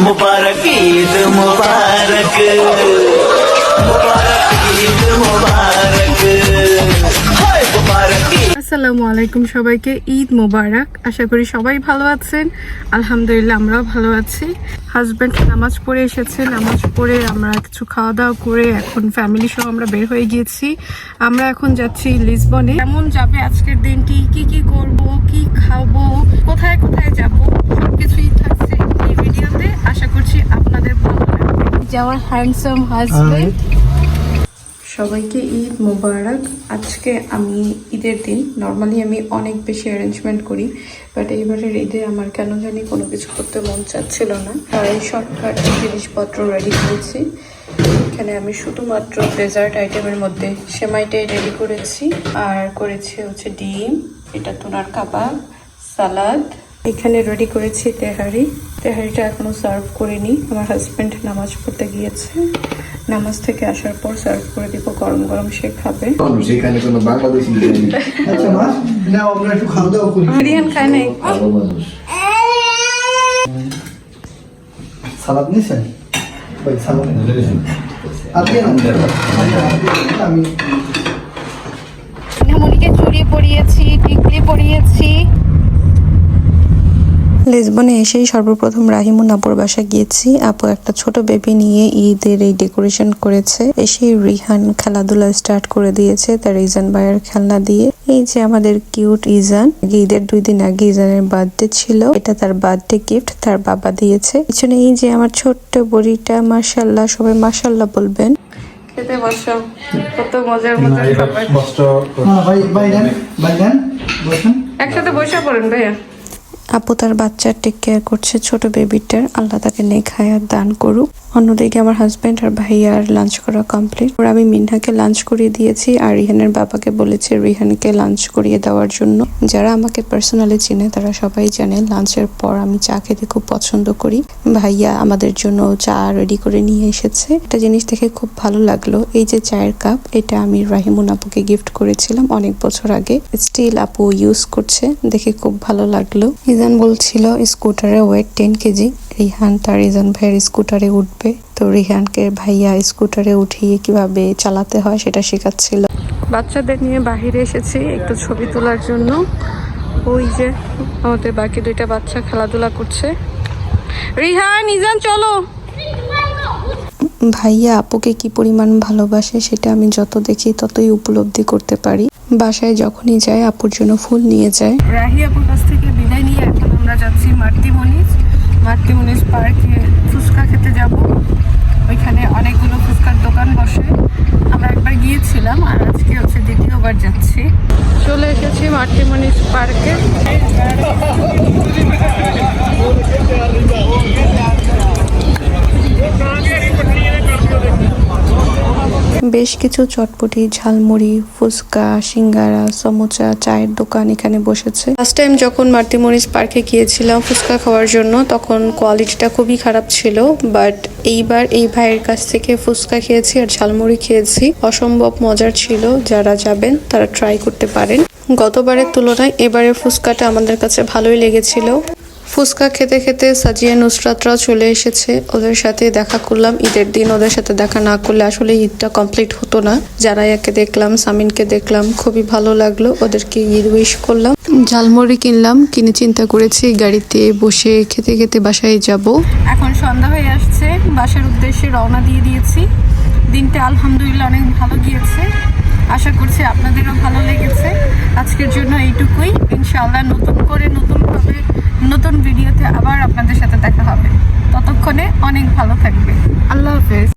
मुबारक ईद मुबारक मुबारक ईद मुबारक हाय मुबारक ईद আসসালামু আলাইকুম সবাইকে ঈদ মোবারক আশা করি সবাই ভালো আছেন আলহামদুলিল্লাহ আমরাও ভালো আছি হাজব্যান্ড নামাজ পড়ে এসেছে নামাজ পড়ে আমরা কিছু খাওয়া দাওয়া করে এখন ফ্যামিলি সহ আমরা বের হয়ে গিয়েছি আমরা এখন যাচ্ছি লিসবনে কেমন যাবে আজকের দিনটি কি কি করব কি খাবো কোথায় কোথায় যাব সবকিছুই যে আমার হ্যান্ডসাম হাজব্যান্ড সবাইকে ঈদ মোবারক। আজকে আমি ঈদের দিন। নর্মালি আমি অনেক বেশি অ্যারেঞ্জমেন্ট করি বাট এইবারের ঈদে আমার কেন জানি কোনো কিছু করতে মন চাচ্ছিল না। তাই শর্টকাট জিনিসপত্র রেডি করেছি। এখানে আমি শুধুমাত্র ডেজার্ট আইটেমের মধ্যে সেমাইটাই রেডি করেছি। আর করেছি হচ্ছে ডিম এটা তোনার কাবাব সালাদ এখানে রেডি করেছি তেহারি। তেহারিটা এখনও সার্ভ করিনি। আমার হাজবেন্ড নামাজ পড়তে গিয়েছে। নামাজ থেকে আসার পর সার্ভ করে দিব গরম গরম সে খাবে। মানুষ এখানে কোনো বাংলাদেশি আচ্ছা মা নাও আমরা একটু খাওয়া দাওয়া করি। রিহান খায় নাই। সালাদ নিছেন ভাই সালাদ আপনি আমি মনিকে চুড়ি পরিয়েছি টিকলি পরিয়েছি। লেসবনে এসেই সর্বপ্রথম রাহিমুন আপুর বাসা গিয়েছি। আপু একটা ছোট বেবি নিয়ে ঈদের এই ডেকোরেশন করেছে। এসেই রিহান খেলাধুলা স্টার্ট করে দিয়েছে তার ইজান ভাইয়ের খেলনা দিয়ে। এই যে আমাদের কিউট ইজান। ঈদের দুই দিন আগে ইজানের বার্থডে ছিল। এটা তার বার্থডে গিফট তার বাবা দিয়েছে। পিছনে এই যে আমার ছোট্ট বড়িটা মার্শাল্লাহ সবাই মার্শাল্লাহ বলবেন। খেতে বসো। কত মজার মজার খাবার। ভাই ভাই দেন ভাই দেন বসেন। একসাথে বসে পড়েন ভাইয়া। আপু তার বাচ্চার টেক কেয়ার করছে, ছোট বেবিটার আল্লাহ তাকে নেক হায়াত দান করুক। অন্যদিকে আমার হাজব্যান্ড আর ভাইয়ার লাঞ্চ করা কমপ্লিট ওর আমি মিনহাকে লাঞ্চ করিয়ে দিয়েছি আর রিহানের বাবাকে বলেছে রিহানকে লাঞ্চ করিয়ে দেওয়ার জন্য। যারা আমাকে পার্সোনালি চিনে, তারা সবাই জানে লাঞ্চের পর আমি চা খেতে খুব পছন্দ করি। ভাইয়া আমাদের জন্য চা রেডি করে নিয়ে এসেছে। একটা জিনিস দেখে খুব ভালো লাগল, এই যে চায়ের কাপ এটা আমি রাহিমুন আপুকে গিফট করেছিলাম অনেক বছর আগে। স্টিল আপু ইউজ করছে, দেখে খুব ভালো লাগল। ইজান বলছিল স্কুটারে ওয়েট টেন কেজি। রিহান তার ইজান ভাইয়ের স্কুটারে উঠবে। তো রিহানকে ভাইয়া স্কুটারে উঠিয়ে কীভাবে চালাতে হয় সেটা শেখাচ্ছিল। বাচ্চাদের নিয়ে বাহিরে এসেছি একটু ছবি তোলার জন্য। ওই যে আমাদের বাকি দুইটা বাচ্চা খেলাধুলা করছে। রিহান ইজান চলো। ভাইয়া আপুকে কি পরিমাণ ভালোবাসে সেটা আমি যত দেখি ততই উপলব্ধি করতে পারি। বাসায় যখনই যায় আপুর জন্য ফুল নিয়ে যায়। রাহি আপুর কাছ থেকে বিদায় নিয়ে এখন আমরা যাচ্ছি মার্তি মনিজ মার্তি মনিজ পার্কে ফুচকা খেতে যাব। ওইখানে অনেকগুলো ফুচকার দোকান বসে। আমরা একবার গিয়েছিলাম আর আজকে হচ্ছে দ্বিতীয়বার যাচ্ছি। চলে এসেছি মাটিমণি পার্কে। বেশ কিছু চটপটি, ঝালমুড়ি, ফুচকা, সিঙ্গারা, সমোচা, চায়ের দোকান এখানে বসেছে। ফার্স্ট টাইম যখন মার্তি মরিচ পার্কে গিয়েছিলাম ফুচকা খাওয়ার জন্য, তখন কোয়ালিটিটা খুবই খারাপ ছিল বাট এইবার এই ভাইয়ের কাছ থেকে ফুচকা খেয়েছি আর ঝালমুড়ি খেয়েছি। অসম্ভব মজার ছিল, যারা যাবেন তারা ট্রাই করতে পারেন। গতবারের তুলনায় এবারের ফুচকাটা আমাদের কাছে ভালোই লেগেছিল। ফুচকা খেতে খেতে সাজিয়া নুসরাতরাও চলে এসেছে। ওদের সাথে দেখা করলাম, ঈদের দিন ওদের সাথে দেখা না করলে আসলে ঈদটা কমপ্লিট হতো না। জারাইয়াকে দেখলাম, সামিনকে দেখলাম, খুবই ভালো লাগল। ওদেরকে ঈদ উইশ করলাম। ঝালমুড়ি কিনলাম, কিনে চিন্তা করেছি, গাড়িতে বসে খেতে খেতে বাসায় যাব। এখন সন্ধ্যা হয়ে আসছে, বাসার উদ্দেশ্যে রওনা দিয়ে দিয়েছি। দিনটা আলহামদুলিল্লাহ অনেক ভালো গিয়েছে। আশা করছি আপনাদেরও ভালো লেগেছে। আজকের জন্য এইটুকুই। ইনশাআল্লাহ নতুন করে অনেক ভালো থাকবে। আল্লাহ হাফেজ